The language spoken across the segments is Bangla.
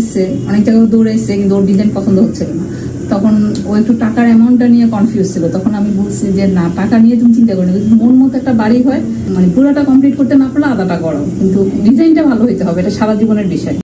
দেখছে অনেক জায়গায় দৌড়াইছে কিন্তু ওর ডিজাইন পছন্দ হচ্ছিল না। তখন ও একটু টাকার অ্যামাউন্টটা নিয়ে কনফিউজ ছিল। তখন আমি বলছি যে, না, টাকা নিয়ে তুমি চিন্তা করো মন মতো একটা বাড়ি হয় মানে পুরোটা কমপ্লিট করতে না পারলে আদাটা করো। কিন্তু ডিজাইনটা ভালো হইতে হবে। এটা সারা জীবনের বিষয়।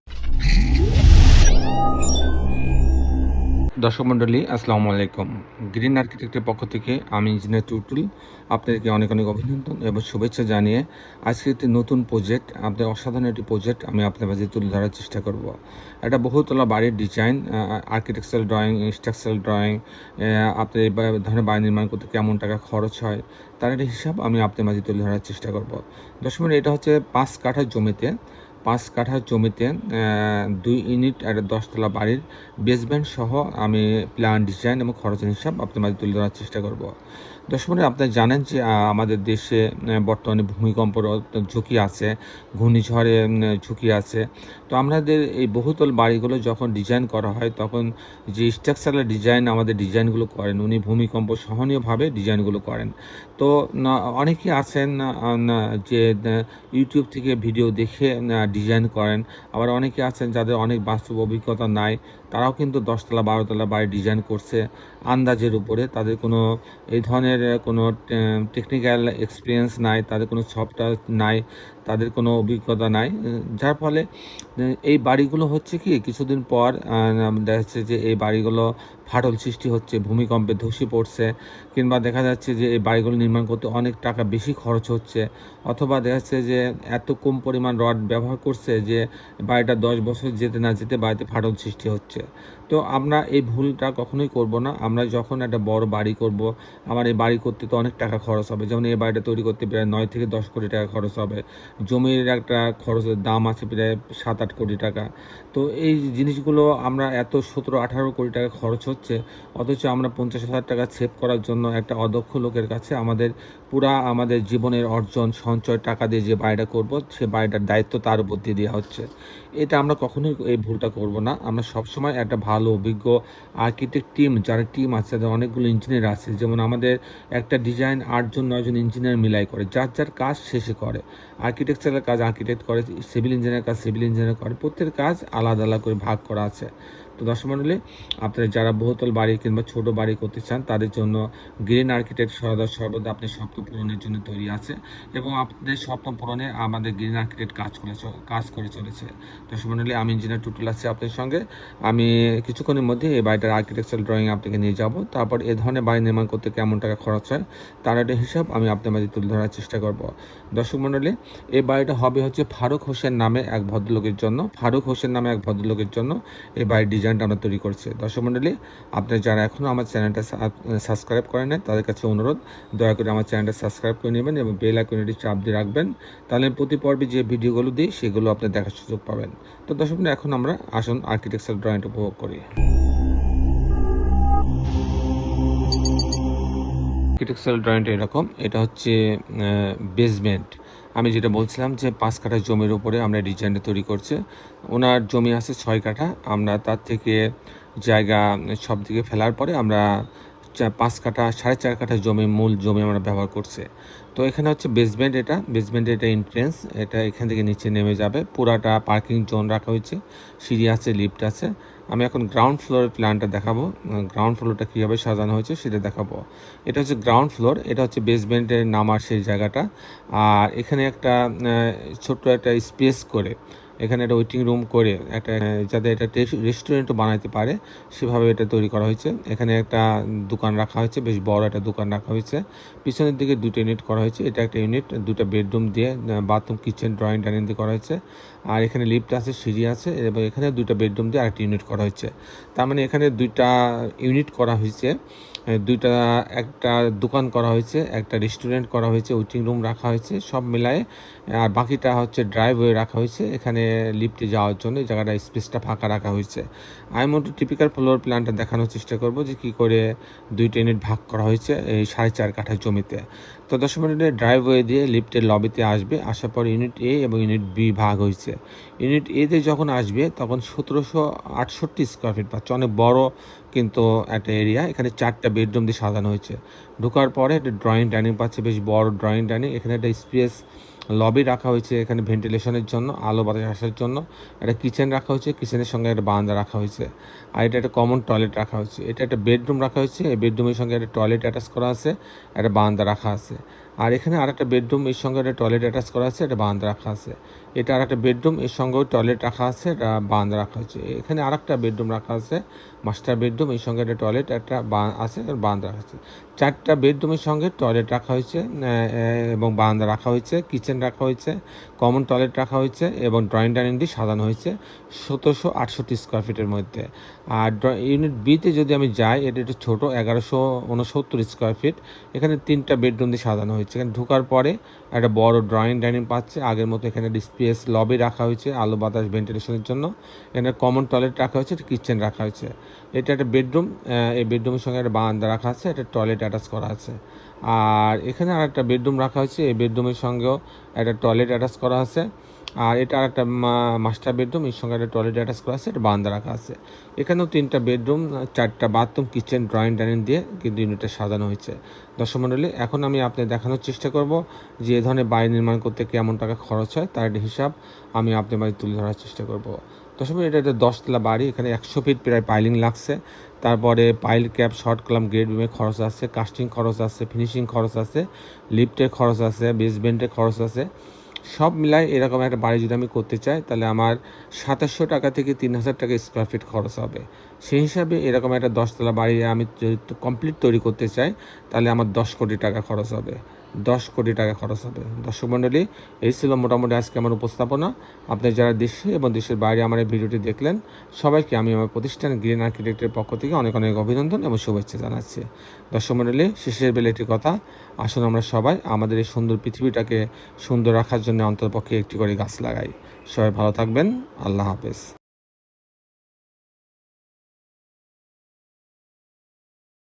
দর্শক মণ্ডলী আসসালামু আলাইকুম। গ্রিন আর্কিটেক্টের পক্ষ থেকে আমি ইঞ্জিনিয়ার টুটুল আপনাদেরকে অনেক অনেক অভিনন্দন এবং শুভেচ্ছা জানিয়ে আজকে একটি নতুন প্রজেক্ট আপনাদের অসাধারণ একটি প্রজেক্ট আমি আপনার মাঝে তুলে ধরার চেষ্টা করব। একটা বহুতলা বাড়ির design architectural drawing structural drawing বা- ধরনের বাড়ি নির্মাণ করতে কেমন টাকা খরচ হয়, তার একটা হিসাব আমি আপনার মাঝে তুলে ধরার চেষ্টা করব। দর্শক এটা হচ্ছে পাঁচ কাঠা জমিতে পাঁচ কাঠা জমিতে দুই ইউনিট আর দশতলা বাড়ির বেসমেন্ট সহ আমি প্ল্যান ডিজাইন এবং খরচের হিসাব আপনার মাঝে তুলে ধরার চেষ্টা করব। দর্শক আপনারা জানেন যে আমাদের দেশে বর্তমানে ভূমিকম্পর ঝুঁকি আছে, ঘূর্ণিঝড়ে ঝুঁকি আছে। তো আমাদের এই বহুতল বাড়িগুলো যখন ডিজাইন করা হয়, তখন যে স্ট্রাকচারাল ডিজাইন আমাদের ডিজাইনগুলো করেন, উনি ভূমিকম্প সহনীয়ভাবে ডিজাইনগুলো করেন। তো অনেকেই আছেন যে ইউটিউব থেকে ভিডিও দেখে ডিজাইন করেন। আবার অনেকে আছেন যাদের অনেক বাস্তব অভিজ্ঞতা নাই, তারাও কিন্তু দশতলা, বারোতলা বাড়ি ডিজাইন করছে আন্দাজের উপরে। তাদের কোনো এই ধরনের কোনো টেকনিক্যাল এক্সপিরিয়েন্স নাই তাদের কোনো সফটওয়্যার নাই। তাদের কোনো অভিজ্ঞতা নাই। যার ফলে এই বাড়িগুলো হচ্ছে কি, কিছুদিন পর দেখা যাচ্ছে যে এই বাড়িগুলো ফাটল সৃষ্টি হচ্ছে, ভূমিকম্পে ধসে পড়ছে, কিংবা দেখা যাচ্ছে যে এই বাড়িগুলো নির্মাণ করতে অনেক টাকা বেশি খরচ হচ্ছে, অথবা দেখা যাচ্ছে যে এত কম পরিমাণ রড ব্যবহার করছে যে বাড়িটা দশ বছর যেতে না যেতে বাড়িতে ফাটল সৃষ্টি হচ্ছে। তো আমরা এই ভুলটা কখনোই করব না। আমরা যখন একটা বড় বাড়ি করব, আমার এই বাড়ি করতে তো অনেক টাকা খরচ হবে। যেমন এই বাড়িটা তৈরি করতে প্রায় নয় থেকে দশ কোটি টাকা খরচ হবে। জমির একটা খরচের দাম আছে প্রায় সাত আট কোটি টাকা। তো এই জিনিসগুলো আমরা এত সতেরো আঠারো কোটি টাকা খরচ হচ্ছে, অথচ আমরা পঞ্চাশ হাজার টাকা সেভ করার জন্য একটা অদক্ষ লোকের কাছে আমাদের পুরা আমাদের জীবনের অর্জন, সঞ্চয় টাকা দিয়ে যে বাড়িটা করব, সে বাড়িটার দায়িত্ব তার উপর দিয়ে দেওয়া হচ্ছে। এটা আমরা কখনোই এই ভুলটা করব না। আমরা সবসময় একটা ভালো, অভিজ্ঞ আর্কিটেক্ট টিম যারা টিম আছে তাদের অনেকগুলো ইঞ্জিনিয়ার আছে, যেমন আমাদের একটা ডিজাইন আটজন, নয়জন ইঞ্জিনিয়ার মিলাই করে, যার যার কাজ শেষে করে। আর্কিটেকচারের কাজ আর্কিটেক্ট করে সিভিল ইঞ্জিনিয়ার কাজ সিভিল ইঞ্জিনিয়ার করে, প্রত্যেকের কাজ আলাদা আলাদা করে ভাগ করা আছে। তো দর্শক মণ্ডলী আপনারা যারা বহুতল বাড়ি কিংবা ছোট বাড়ি করতে চান, তাদের জন্য গ্রিন আর্কিটেক্ট সর্বদা সর্বদা আপনি স্বপ্ন পূরণের জন্য তৈরি আছে এবং আপনাদের স্বপ্ন পূরণে আমাদের গ্রিন আর্কিটেক্ট কাজ করে কাজ করে চলেছে। দর্শক আমি ইঞ্জিনিয়ার টুটুল আছি আপনার সঙ্গে। আমি কিছুক্ষণের মধ্যে এই বাড়িটার আর্কিটেকচারাল ড্রয়িং আপনাকে নিয়ে যাব। তারপর এ ধরনের বাড়ি নির্মাণ করতে কেমন টাকা খরচ হয়, তার একটা হিসাব আমি আপনার মাঝে তুলে ধরার চেষ্টা করব। দর্শক এই বাড়িটা হবে হচ্ছে ফারুক হোসেন নামে এক ভদ্রলোকের জন্য, ফারুক হোসেন নামে এক ভদ্রলোকের জন্য এই বাড়ির ডিজাইনটা আমরা তৈরি করছি। দর্শক মণ্ডলী আপনারা যারা এখনও আমার চ্যানেলটা সাবস্ক্রাইব করেন নাই তাদের কাছে অনুরোধ, দয়া করে আমার চ্যানেলটা সাবস্ক্রাইব করে নেবেন এবং বেল আইকনটি চাপ দিয়ে রাখবেন। তাহলে প্রতি পর্বে যে ভিডিওগুলো দিই, সেগুলো আপনি দেখার সুযোগ পাবেন। তো দর্শক এখন আমরা আসুন আর্কিটেকচার ড্রয়িংটা উপভোগ করি। আর্কিটেকচারাল ড্রয়িংটা এরকম, এটা হচ্ছে বেসমেন্ট আমি যেটা বলছিলাম যে পাঁচ কাঠা জমির উপরে আমরা ডিজাইনটা তৈরি করছে। ওনার জমি আছে ছয় কাঠা। আমরা তার থেকে জায়গা সব দিকে ফেলার পরে আমরা পাঁচ কাঠা, সাড়ে চার কাঠা জমি, মূল জমি আমরা ব্যবহার করছে। তো এখানে হচ্ছে বেসমেন্ট এটা। বেসমেন্ট এটা এন্ট্রেন্স এটা এখান থেকে নিচে নেমে যাবে। পুরাটা পার্কিং জোন রাখা হয়েছে। সিঁড়ি আছে লিফট আছে। আমি এখন গ্রাউন্ড ফ্লোরের প্ল্যানটা দেখাবো। গ্রাউন্ড ফ্লোরটা কীভাবে সাজানো হয়েছে সেটা দেখাবো। এটা হচ্ছে গ্রাউন্ড ফ্লোর এটা হচ্ছে বেসমেন্টের নামার সেই জায়গাটা। আর এখানে একটা ছোট্ট একটা স্পেস করে এখানে একটা ওয়েটিং রুম করে একটা, যাতে এটা রেস্টুরেন্টও বানাইতে পারে, সেভাবে এটা তৈরি করা হয়েছে। এখানে একটা দোকান রাখা হয়েছে, বেশ বড় একটা দোকান রাখা হয়েছে। পিছনের দিকে দুটো ইউনিট করা হয়েছে, এটা একটা ইউনিট দুটো বেডরুম দিয়ে বাথরুম কিচেন ড্রয়িং ডাইনিং দিয়ে করা হয়েছে। আর এখানে লিফট আছে, সিঁড়ি আছে, এবং এখানে দুটো বেডরুম দিয়ে আরেকটা ইউনিট করা হয়েছে। তার মানে এখানে দুইটা ইউনিট করা হয়েছে। দুইটা, একটা দোকান করা হয়েছে, একটা রেস্টুরেন্ট করা হয়েছে ওয়েটিং রুম রাখা হয়েছে, সব মিলায়ে আর বাকিটা হচ্ছে ড্রাইভওয়ে রাখা হয়েছে, এখানে লিফটে যাওয়ার জন্য, এই জায়গাটা স্পেসটা ফাঁকা রাখা হয়েছে। আমি মতো টিপিক্যাল ফ্লোর প্ল্যানটা দেখানোর চেষ্টা করব যে কী করে দুইটা ইউনিট ভাগ করা হয়েছে, এই সাড়ে চার কাঠা জমিতে। তো দশ মিনিটের ড্রাইভওয়ে দিয়ে লিফটের লবিতে আসবে। আসার পর ইউনিট এ এবং ইউনিট বি ভাগ হয়েছে। ইউনিট এতে যখন আসবে, তখন সতেরোশো আটষট্টি স্কোয়ার ফিট পাচ্ছে অনেক বড় কিন্তু একটা এরিয়া এখানে চারটা বেডরুম দিয়ে সাজানো হয়েছে। ঢোকার পরে একটা ড্রয়িং ডাইনিং পাচ্ছে, বেশ বড় ড্রয়িং ডাইনিং এখানে একটা স্পেস লবি রাখা হয়েছে এখানে ভেন্টিলেশনের জন্য, আলো বাতাস আসার জন্য। একটা কিচেন রাখা হয়েছে কিচেনের সঙ্গে একটা বারান্দা রাখা হয়েছে। আর এটা একটা কমন টয়লেট রাখা হয়েছে। এটা একটা বেডরুম রাখা হয়েছে, এই বেডরুমের সঙ্গে একটা টয়লেট অ্যাটাচ করা আছে, একটা বারান্দা রাখা আছে। আর এখানে আর একটা বেডরুম, এর সঙ্গে একটা টয়লেট অ্যাটাচ করা আছে একটা বারান্দা রাখা আছে। এটা আর একটা বেডরুম, এর সঙ্গেও টয়লেট রাখা আছে একটা বারান্দা রাখা হয়েছে এখানে আর একটা বেডরুম রাখা আছে মাস্টার বেডরুম, এর সঙ্গে একটা টয়লেট একটা আছে বারান্দা রাখা আছে। চারটা বেডরুমের সঙ্গে টয়লেট রাখা হয়েছে এবং বারান্দা রাখা হয়েছে কিচেন রাখা হয়েছে কমন টয়লেট রাখা হয়েছে, এবং ড্রয়িং ডাইনিংটি সাজানো হয়েছে, সতেরোশো আটষট্টি স্কোয়ার ফিটের মধ্যে। আর ইউনিট বিতে যদি আমি যাই, এটা একটু ছোটো, এগারোশো উনসত্তর স্কোয়ার ফিট এখানে তিনটা বেডরুম দিয়ে সাজানো হয়েছে। এখানে ঢোকার পরে একটা বড় ড্রয়িং ডাইনিং পাচ্ছে। আগের মতো এখানে ডিসপ্লেস লবি রাখা হয়েছে আলো বাতাস ভেন্টিলেশনের জন্য। এখানে কমন টয়লেট রাখা হয়েছে, একটা কিচেন রাখা হয়েছে। এটা একটা বেডরুম এই বেডরুমের সঙ্গে একটা বারান্দা রাখা আছে, একটা টয়লেট অ্যাটাচ করা আছে। আর এখানে আর একটা বেডরুম রাখা হয়েছে, এই বেডরুমের সঙ্গেও একটা টয়লেট অ্যাটাচ করা আছে। আর এটা আর একটা মাস্টার বেডরুম, এর সঙ্গে একটা টয়লেট অ্যাটাচ করা আছে একটা বারান্দা রাখা আছে। এখানেও তিনটা বেডরুম, চারটা বাথরুম কিচেন ড্রয়িং ডাইনিং দিয়ে কিন্তু ইউনিটটা সাজানো হয়েছে। দর্শক মণ্ডলী এখন আমি আপনাদের দেখানোর চেষ্টা করব যে এ ধরনের বাড়ি নির্মাণ করতে কেমন টাকা খরচ হয়, তার একটা হিসাব আমি আপনার বাড়ি তুলে ধরার চেষ্টা করব। দর্শক এটা একটা দশতলা বাড়ি, এখানে একশো ফিট প্রায় পাইলিং লাগছে। তারপরে pile cap short column grade রুমে খরচ আছে কাস্টিং খরচ আছে ফিনিশিং খরচ আছে লিফটের খরচ আছে বেসমেন্টের খরচ আছে। সব মিলায় এরকম একটা বাড়ি যদি আমি করতে চাই, তাহলে আমার সাতাশশো টাকা থেকে তিন হাজার টাকা স্কোয়ার ফিট খরচ হবে। সেই হিসাবে এরকম একটা দশতলা বাড়ি আমি যদি কমপ্লিট তৈরি করতে চাই, তাহলে আমার দশ কোটি টাকা খরচ হবে। দশ কোটি টাকা খরচ হবে। দর্শক মণ্ডলী এই ছিল মোটামুটি আজকে আমার উপস্থাপনা। আপনি যারা দেশে এবং দেশের বাইরে আমার এই ভিডিওটি দেখলেন, সবাইকে আমি আমার প্রতিষ্ঠান গ্রিন আর্কিটেক্টের পক্ষ থেকে অনেক অনেক অভিনন্দন এবং শুভেচ্ছা জানাচ্ছি। দর্শক মণ্ডলী শেষের বেলা একটি কথা, আসুন আমরা সবাই আমাদের এই সুন্দর পৃথিবীটাকে সুন্দর রাখার জন্য অন্ততপক্ষে একটি করে গাছ লাগাই। সবাই ভালো থাকবেন, আল্লাহ হাফেজ।